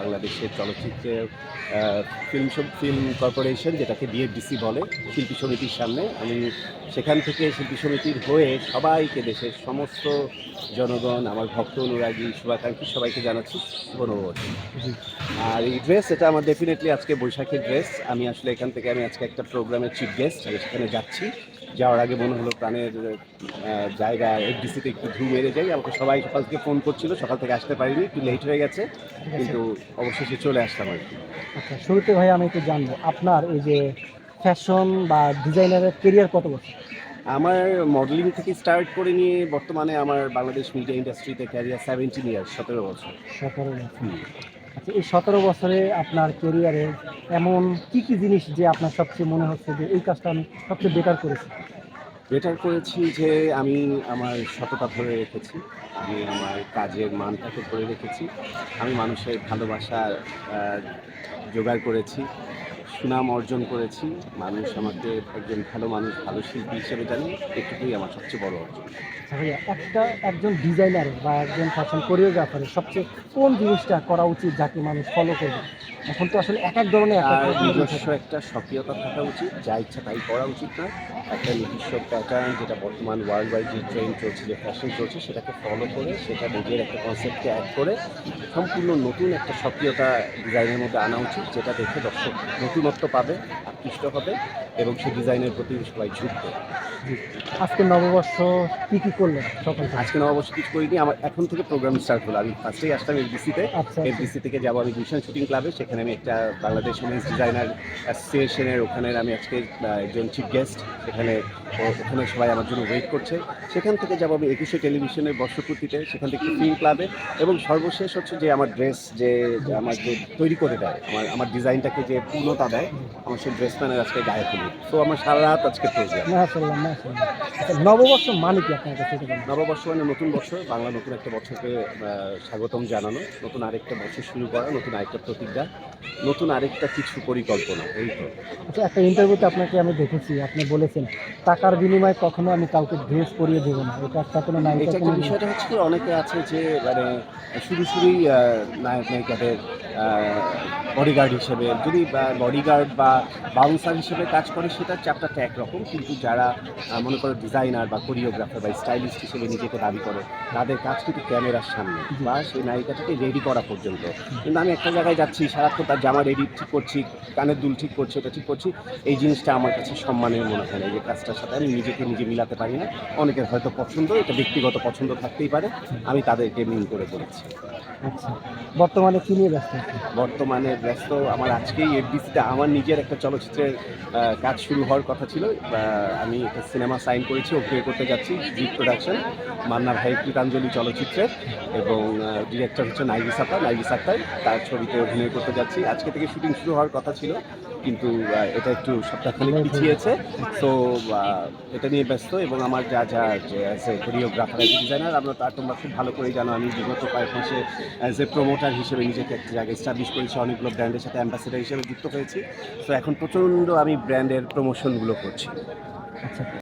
বাংলাদেশের চলচ্চিত্রের film film corporation যেটাকে বিএফডিসি বলে শিল্পী সমিতির সামনে। আমি সেখান থেকে শিল্পী সমিতির হয়ে সবাইকে দেশের সমস্ত জনগণ আমার ভক্ত অনুরাগী শুভাকাঙ্ক্ষী সবাইকে জানাচ্ছি জি। আর এই ড্রেস এটা আমার ডেফিনেটলি আজকে বৈশাখের ড্রেস আমি আসলে এখান থেকে আমি আজকে একটা প্রোগ্রামের চিফ গেস্ট আমি সেখানে যাচ্ছি। যাওয়ার আগে মনে হলো প্রাণের জায়গা এফডিসিতে একটু ধু মেরে যাই। আমাকে সবাই সকাল থেকে ফোন করছিল সকাল থেকে আসতে পারিনি একটু লেট হয়ে গেছে। কিন্তু অবশেষে চলে আসলাম আর কি। আচ্ছা শুরুতে ভাই আমি একটু জানব আপনার এই যে ফ্যাশন বা ডিজাইনারের কেরিয়ার কত বছর? আমার মডেলিং থেকে স্টার্ট করে নিয়ে বর্তমানে আমার বাংলাদেশ মিডিয়া ইন্ডাস্ট্রিতে ক্যারিয়ার সেভেন্টিন ইয়ার্স সতেরো বছর। সতেরো বছর। আচ্ছা এই সতেরো বছরে আপনার কেরিয়ারে এমন কি কি জিনিস যে আপনার সবচেয়ে মনে হচ্ছে যে এই কাজটা আমি সবচেয়ে বেটার করেছি? বেটার করেছি যে আমি আমার সততা ধরে রেখেছি, আমি আমার কাজের মানটাকে ধরে রেখেছি, আমি মানুষের ভালোবাসা জোগাড় করেছি। সুনাম অর্জন করেছি। মানুষ আমাকে একজন ভালো মানুষ ভালো শিল্পী হিসেবে জানি এটুকুই আমার সবচেয়ে বড় অর্জন। আচ্ছা একটা একজন ডিজাইনার বা একজন ফ্যাশন কোরিওগ্রাফারের সবচেয়ে কোন জিনিসটা করা উচিত যাকে মানুষ ফলো করবে? এখন তো আসলে এক এক ধরনের নিজস্ব একটা সক্রিয়তা থাকা উচিত যা ইচ্ছা তাই করা উচিত না। একটা নিজস্ব প্যাটার্ন যেটা বর্তমান ওয়ার্ল্ড ওয়াইড যে ট্রেন্ড চলছে যে ফ্যাশন চলছে সেটাকে ফলো করে সেটা নিজের একটা কনসেপ্টকে অ্যাড করে সম্পূর্ণ নতুন একটা সক্রিয়তা ডিজাইনের মধ্যে আনা উচিত, যেটা দেখে দর্শক নতুনত্ব পাবে, আকৃষ্ট হবে। এবং সেই ডিজাইনের প্রতি সবাই ঝুঁকবে জি। আজকে নববর্ষ কি কি করলেন সকাল আজকে নববর্ষ কিছু করিনি আমার এখন থেকে প্রোগ্রাম স্টার্ট হলো। আমি ফার্স্টেই আসলাম এফডিসিতে। এফডিসি থেকে যাব আমি গুলশান শুটিং ক্লাবে সেখানে আমি একটা বাংলাদেশ উমেন্স ডিজাইনার অ্যাসোসিয়েশনের ওখানে আমি আজকে একজন চিফ গেস্ট সেখানে ওখানে সবাই আমার জন্য ওয়েট করছে। সেখান থেকে যাব আমি একুশে টেলিভিশনের বর্ষপূর্তিতে সেখান থেকে ফিল্ম ক্লাবে এবং সর্বশেষ হচ্ছে যে আমার ড্রেস যে যে আমার যে তৈরি করে দেয় আমার আমার ডিজাইনটাকে যে পূর্ণতা দেয় আমার সেই ড্রেস ম্যানের আজকে গায়ে তুলি তো আমার সারা রাত আজকে প্রোগ্রাম মাশাআল্লাহ, মাশাআল্লাহ। আচ্ছা নববর্ষ মানে কি আপনার কাছে? নববর্ষ মানে নতুন বছর বাংলা নতুন একটা বছরকে স্বাগতম জানানো। নতুন আরেকটা বছর শুরু করা নতুন আরেকটা প্রতিজ্ঞা। নতুন আরেকটা কিছু পরিকল্পনা এই তো। আচ্ছা একটা ইন্টারভিউতে আপনাকে আমি দেখেছি আপনি বলেছেন টাকার বিনিময়ে কখনো আমি কাউকে ড্রেস পরিয়ে দেবো না। এটা একটা কোনো নায়িকা এটা একটা বিষয়টা হচ্ছে কি অনেকে আছে যে মানে শুরু শুরুই নায়ক নায়িকাদের বডিগার্ড হিসেবে যদি বডিগার্ড বা বাউন্সার হিসেবে কাজ করে সেটা চ্যাপ্টারটা একরকম। কিন্তু যারা মনে করো ডিজাইনার বা কোরিওগ্রাফার বা স্টাইলিস্ট হিসেবে নিজেকে দাবি করে তাদের কাজ কিন্তু ক্যামেরার সামনে বা সেই নায়িকাটাকে রেডি করা পর্যন্ত। কিন্তু আমি একটা জায়গায় যাচ্ছি সারাক্ষণ তার জামা রেডি ঠিক করছি কানের দুল ঠিক করছি এটা ঠিক করছি এই জিনিসটা আমার কাছে সম্মানের মনে হয় না এই যে কাজটার সাথে আমি নিজেকে নিজে মিলাতে পারি না। অনেকের হয়তো পছন্দ এটা ব্যক্তিগত পছন্দ থাকতেই পারে আমি তাদেরকে মিল করে করেছি আচ্ছা বর্তমানে কি নিয়ে ব্যস্ত বর্তমানে ব্যস্ত আমার আজকেই এফডিসিতে আমার নিজের একটা চলচ্চিত্রের কাজ শুরু হওয়ার কথা ছিল আমি একটা সিনেমা সাইন করেছি অভিনয় করতে যাচ্ছি জিৎ প্রোডাকশন মান্না ভাই কৃতাঞ্জলি চলচ্চিত্রের এবং ডিরেক্টর হচ্ছে নাইবিস আক্তার নাইবিস আক্তার তার ছবিতে অভিনয় করতে যাচ্ছি আজকে থেকে শুটিং শুরু হওয়ার কথা ছিল, কিন্তু এটা একটু সপ্তাহখানেক পিছিয়েছে। তো এটা নিয়ে ব্যস্ত এবং আমার যা যা যে এ কোরিওগ্রাফার অ্যাজ ডিজাইনার আমরা তার তোমরা খুব ভালো করেই জানো। আমি বিগত কয়েক মাসে অ্যাজ এ প্রমোটার হিসেবে নিজেকে একটা জায়গায় এস্টাবলিশ করেছি, অনেকগুলো ব্র্যান্ডের সাথে অ্যাম্বাসেডার হিসেবে যুক্ত হয়েছি। তো এখন প্রচণ্ড আমি ব্র্যান্ডের প্রমোশনগুলো করছি। আচ্ছা।